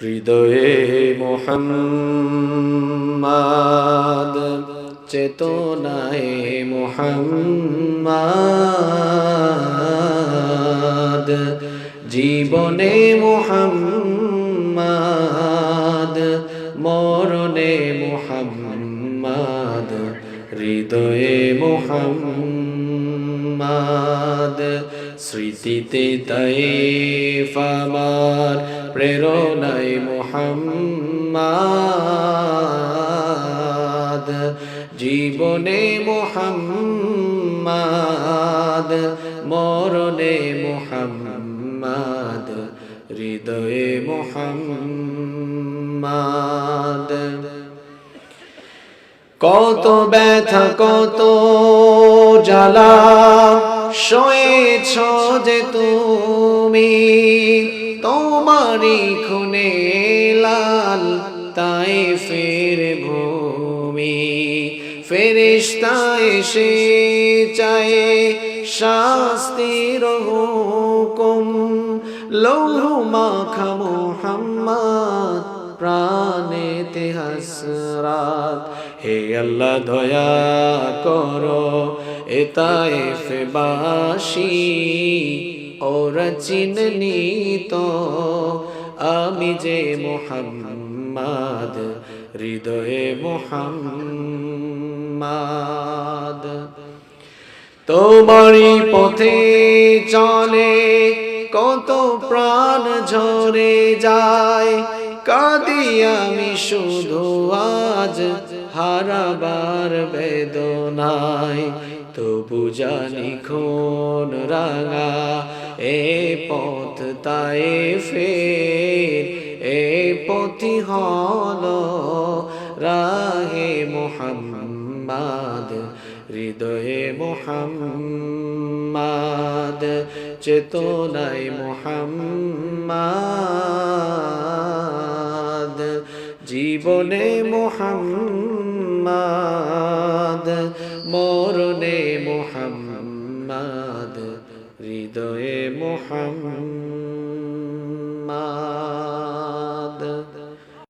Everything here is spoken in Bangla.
হৃদয়ে মোহাম্মদ চেতনায় মোহাম্মদ জীবনে মোহাম্মদ মরণে মোহাম্মদ হৃদয়ে মোহাম্মদ স্মৃতিতে তাই ফামার প্রেরণায় মোহাম্মদ। জীবনে মোহাম্মদ, মরণে মোহাম্মদ, হৃদয়ে মোহাম্মদ। কত ব্যথা, কত জ্বালা, সয়েছ যে তুমি। তোমারই খুনে লাল তাই ফের ভূমি। ফেরিস্তা এসে চায় শাস্তির হুকুম। লৌহ মাখা মোহাম্মদ প্রাণেতে হাসরাত। হে আল্লাহ দয়া করো এতায়েফ বাসি ওরা চিননি তো, আমি যে মোহাম্মদ, হৃদয়ে মোহাম্মদ। তোমারই পথে চলে, কত প্রাণ ঝরে যায়, কাঁদি আমি শুধু আজ, হারাবার বেদনায়। তবু জানি খুন রাঙা এ পথ তাই ফের, এ পথি হল রাহে মোহাম্মদ, হৃদয়ে মোহাম্মদ, চেতনায় মোহাম্মদ, জীবনে মোহাম্মদ, মরণে মোহাম্মদ হৃদয়ে মোহাম্মদ।